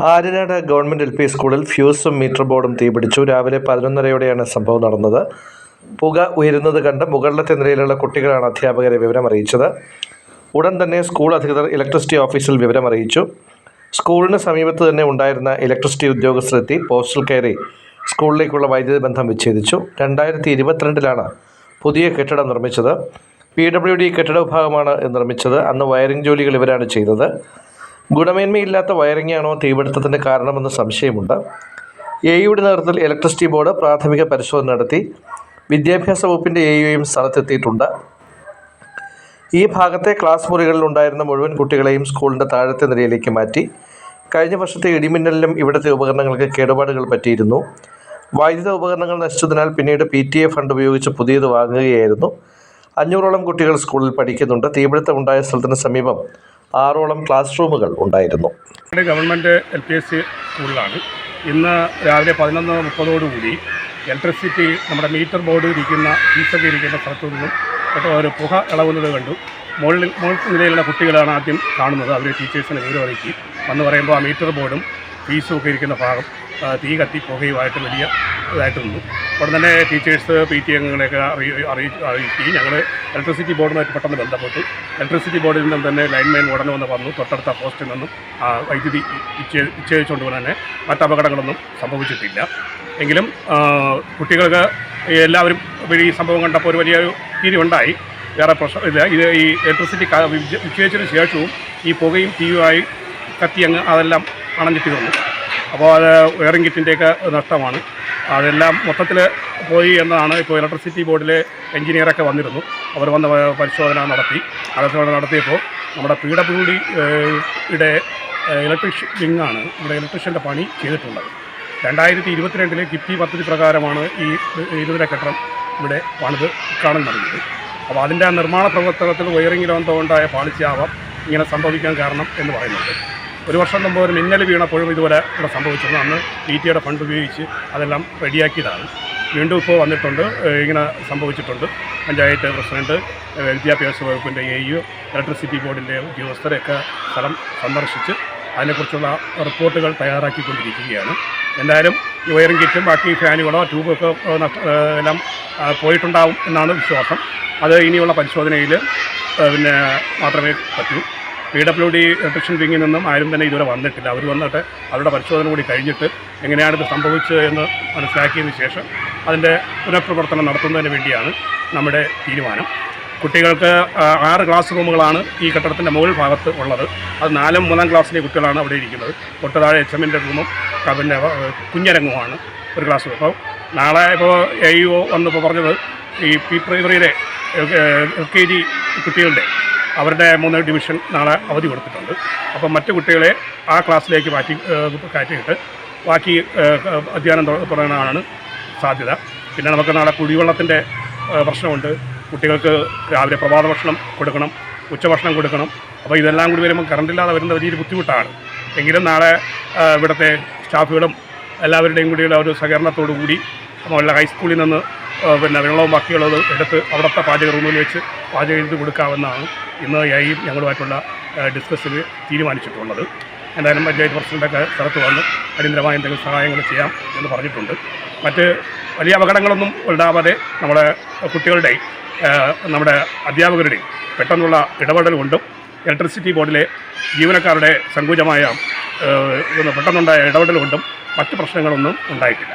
Aryanad government L P സ്കൂളിൽ ഫ്യൂസും metre ബോർഡും തീപിടിച്ചു. രാവിലെ പതിനൊന്നരയോടെയാണ് സംഭവം നടന്നത്. പുക ഉയരുന്നത് കണ്ട് മുകളിലത്തെ നിലയിലുള്ള കുട്ടികളാണ് അധ്യാപകരെ വിവരം അറിയിച്ചത് ഉടൻ തന്നെ സ്കൂൾ അധികൃതർ ഇലക്ട്രിസിറ്റി ഓഫീസിൽ വിവരം അറിയിച്ചു സ്കൂളിന് സമീപത്ത് തന്നെ ഉണ്ടായിരുന്ന ഇലക്ട്രിസിറ്റി ഉദ്യോഗസ്ഥരെത്തി പോസ്റ്റിൽ കയറി സ്കൂളിലേക്കുള്ള വൈദ്യുതി ബന്ധം വിച്ഛേദിച്ചു. രണ്ടായിരത്തി ഇരുപത്തിരണ്ടിലാണ് പുതിയ കെട്ടിടം നിർമ്മിച്ചത്. പി ഡബ്ല്യു ഡി കെട്ടിട വിഭാഗമാണ് നിർമ്മിച്ചത്. അന്ന് വയറിംഗ് ജോലികൾ ഇവരാണ് ചെയ്തത്. ഗുണമേന്മയില്ലാത്ത വയറിംഗാണോ തീപിടുത്തത്തിന്റെ കാരണമെന്ന് സംശയമുണ്ട്. എ യുടെ നേതൃത്വത്തിൽ ഇലക്ട്രിസിറ്റി ബോർഡ് പ്രാഥമിക പരിശോധന നടത്തി. വിദ്യാഭ്യാസ വകുപ്പിന്റെ എ യുയും സ്ഥലത്തെത്തിയിട്ടുണ്ട്. ഈ ഭാഗത്തെ ക്ലാസ് മുറികളിൽ ഉണ്ടായിരുന്ന മുഴുവൻ കുട്ടികളെയും സ്കൂളിന്റെ താഴത്തെ നിലയിലേക്ക് മാറ്റി. കഴിഞ്ഞ വർഷത്തെ ഇടിമിന്നലിലും ഇവിടുത്തെ ഉപകരണങ്ങൾക്ക് കേടുപാടുകൾ പറ്റിയിരുന്നു. വൈദ്യുത ഉപകരണങ്ങൾ നശിച്ചതിനാൽ പിന്നീട് പി ടി എ ഫണ്ട് ഉപയോഗിച്ച് പുതിയത് വാങ്ങുകയായിരുന്നു. അഞ്ഞൂറോളം കുട്ടികൾ സ്കൂളിൽ പഠിക്കുന്നുണ്ട്. തീപിടുത്തം ഉണ്ടായ സ്ഥലത്തിന് സമീപം ആറോളം ക്ലാസ് റൂമുകൾ ഉണ്ടായിരുന്നു. Government L P S C സ്കൂളിലാണ്. ഇന്ന് രാവിലെ പതിനൊന്ന് മുപ്പതോടുകൂടി ഇലക്ട്രിസിറ്റി നമ്മുടെ മീറ്റർ ബോർഡ് ഇരിക്കുന്ന ഫീസൊക്കെ ഇരിക്കുന്ന സ്ഥലത്തു നിന്നും ഒരു പുക ഇളകുന്നത് കണ്ടു. മുകളിൽ മുൾ നിലയിലുള്ള കുട്ടികളാണ് ആദ്യം കാണുന്നത്. അവർ ടീച്ചേഴ്സിനെ വിവരം അറിയിക്കും വന്ന് പറയുമ്പോൾ ആ മീറ്റർ ബോർഡും ഫീസും ഒക്കെ ഇരിക്കുന്ന ഭാഗം തീ കത്തി പുകയുമായിട്ട് വലിയ ഇതായിട്ട് അവിടെ തന്നെ ടീച്ചേഴ്സ് പി ടി അംഗങ്ങളെയൊക്കെ അറി അറിയി- അറിയിക്കുകയും ഞങ്ങൾ ഇലക്ട്രിസിറ്റി ബോർഡുമായിട്ട് പെട്ടെന്ന് ബന്ധപ്പെട്ടു. ഇലക്ട്രിസിറ്റി ബോർഡിൽ നിന്നും തന്നെ ലൈൻമാൻ ഉടനെ വന്ന് വന്നു തൊട്ടടുത്ത പോസ്റ്റിൽ നിന്നും വൈദ്യുതി വിച്ഛേ വിച്ഛേദിച്ചുകൊണ്ട് തന്നെ മറ്റ് അപകടങ്ങളൊന്നും സംഭവിച്ചിട്ടില്ല. എങ്കിലും കുട്ടികൾക്ക് എല്ലാവരും ഈ സംഭവം കണ്ടപ്പോൾ ഒരു വലിയൊരു ഉണ്ടായി. വേറെ പ്രശ്നം ഇല്ല. ഇത് ഈ ഇലക്ട്രിസിറ്റി വിച്ഛേദിച്ചതിന് ശേഷവും ഈ പുകയും തീയുമായി കത്തി അങ്ങ് അതെല്ലാം അണഞ്ഞിട്ട് അപ്പോൾ അത് വയറിംഗ് കിറ്റിന്റെയൊക്കെ നഷ്ടമാണ്. അതെല്ലാം മൊത്തത്തിൽ പോയി എന്നതാണ് ഇപ്പോൾ ഇലക്ട്രിസിറ്റി ബോർഡിലെ എഞ്ചിനീയറൊക്കെ വന്നിരുന്നു. അവർ വന്ന് പരിശോധന നടത്തി. പരിശോധന നടത്തിയപ്പോൾ നമ്മുടെ പി ഡബ്ല്യു ഡി യുടെ ഇലക്ട്രിഷ് വിങ്ങാണ് ഇവിടെ ഇലക്ട്രീഷ്യന്റെ പണി ചെയ്തിട്ടുള്ളത്. രണ്ടായിരത്തി ഇരുപത്തിരണ്ടിലെ കിഫ്റ്റി പദ്ധതി പ്രകാരമാണ് ഈ ഇരുപതര കെട്ടിടം ഇവിടെ പണിത് കാണാൻ തുടങ്ങിയത്. അപ്പോൾ അതിന്റെ നിർമ്മാണ പ്രവർത്തനത്തിൽ വയറിംഗിൽ ഉണ്ടായ പാളിച്ചയാവാം ഇങ്ങനെ സംഭവിക്കാൻ കാരണം എന്ന് പറയുന്നുണ്ട് ഒരു വർഷം മുമ്പ് ഒരു മിന്നൽ വീണപ്പോഴും ഇതുപോലെ ഇവിടെ സംഭവിച്ചിരുന്നു. അന്ന് ഡി ടിയുടെ ഫണ്ട് ഉപയോഗിച്ച് അതെല്ലാം റെഡിയാക്കിയതാണ്. വീണ്ടും ഇപ്പോൾ വന്നിട്ടുണ്ട്. ഇങ്ങനെ സംഭവിച്ചിട്ടുണ്ട്. പഞ്ചായത്ത് പ്രസിഡന്റ് വിദ്യാഭ്യാസ വകുപ്പിന്റെ എ യു ഇലക്ട്രിസിറ്റി ബോർഡിന്റെ ഉദ്യോഗസ്ഥരെയൊക്കെ സ്ഥലം സന്ദർശിച്ച് അതിനെക്കുറിച്ചുള്ള റിപ്പോർട്ടുകൾ തയ്യാറാക്കിക്കൊണ്ടിരിക്കുകയാണ്. എന്തായാലും വയറിംഗ് കിറ്റും ബാക്കി ഫാനുകളോ ട്യൂബൊക്കെ എല്ലാം പോയിട്ടുണ്ടാവും എന്നാണ് വിശ്വാസം. അത് ഇനിയുള്ള പരിശോധനയിൽ പിന്നെ മാത്രമേ പറ്റൂ. പി ഡബ്ല്യു ഡി ഇലക്ട്രിഷ്യൻ വിങ്ങിൽ നിന്നും ആരും തന്നെ ഇതുവരെ വന്നിട്ടില്ല. അവർ വന്നിട്ട് അവരുടെ പരിശോധന കൂടി കഴിഞ്ഞിട്ട് എങ്ങനെയാണ് ഇത് സംഭവിച്ചത് എന്ന് മനസ്സിലാക്കിയതിന് ശേഷം അതിന്റെ പുനഃപ്രവർത്തനം നടത്തുന്നതിന് വേണ്ടിയാണ് നമ്മുടെ തീരുമാനം. കുട്ടികൾക്ക് ആറ് ക്ലാസ് റൂമുകളാണ് ഈ കെട്ടിടത്തിന്റെ മുകൾ ഭാഗത്ത് ഉള്ളത്. അത് നാലും മൂന്നാം ക്ലാസ്സിലെ കുട്ടികളാണ് അവിടെ ഇരിക്കുന്നത്. തൊട്ട് താഴെ എച്ച് എമ്മിന്റെ റൂമും പിന്നെ കുഞ്ഞരങ്ങുമാണ് ഒരു ക്ലാസ് റൂം. അപ്പോൾ നാളെ ഇപ്പോൾ എ ഒ വന്നിപ്പോൾ പറഞ്ഞത് ഈ പി പ്രൈമറിയിലെ എൽ കെ ജി കുട്ടികളുടെ അവരുടെ മൂന്ന് ഡിവിഷൻ നാളെ അവധി കൊടുത്തിട്ടുണ്ട്. അപ്പം മറ്റു കുട്ടികളെ ആ ക്ലാസ്സിലേക്ക് മാറ്റി കയറ്റിയിട്ട് ബാക്കി അധ്യയനം തുടങ്ങാനാണ് സാധ്യത. പിന്നെ നമുക്ക് നാളെ കുടിവെള്ളത്തിന്റെ പ്രശ്നമുണ്ട്. കുട്ടികൾക്ക് രാവിലെ പ്രഭാത ഭക്ഷണം കൊടുക്കണം ഉച്ചഭക്ഷണം കൊടുക്കണം. അപ്പോൾ ഇതെല്ലാം കൂടി വരുമ്പോൾ കറണ്ടില്ലാതെ വരുന്ന വലിയൊരു ബുദ്ധിമുട്ടാണ്. എങ്കിലും നാളെ ഇവിടുത്തെ സ്റ്റാഫുകളും എല്ലാവരുടെയും കൂടിയുള്ള ഒരു സഹകരണത്തോടു കൂടി നമ്മളെ ഹൈസ്കൂളിൽ നിന്ന് പിന്നെ വെള്ളവും ബാക്കിയുള്ളത് എടുത്ത് അവിടുത്തെ പാചക റൂമിൽ വെച്ച് പാചകം ചെയ്ത് കൊടുക്കാമെന്നാണ് ഇന്ന് ഐയും ഞങ്ങളുമായിട്ടുള്ള ഡിസ്കസിൽ തീരുമാനിച്ചിട്ടുള്ളത്. എന്തായാലും പഞ്ചായത്ത് പ്രസിഡന്റൊക്കെ സ്ഥലത്ത് വന്ന് അടിയന്തരമായ എന്തെങ്കിലും സഹായങ്ങൾ ചെയ്യാം എന്ന് പറഞ്ഞിട്ടുണ്ട്. മറ്റ് വലിയ അപകടങ്ങളൊന്നും ഉണ്ടാവാതെ നമ്മുടെ കുട്ടികളുടെയും നമ്മുടെ അധ്യാപകരുടെയും പെട്ടെന്നുള്ള ഇടപെടൽ കൊണ്ടും ഇലക്ട്രിസിറ്റി ബോർഡിലെ ജീവനക്കാരുടെ സങ്കുചമായ പെട്ടെന്നുണ്ടായ ഇടപെടൽ കൊണ്ടും മറ്റ് പ്രശ്നങ്ങളൊന്നും ഉണ്ടായിട്ടില്ല.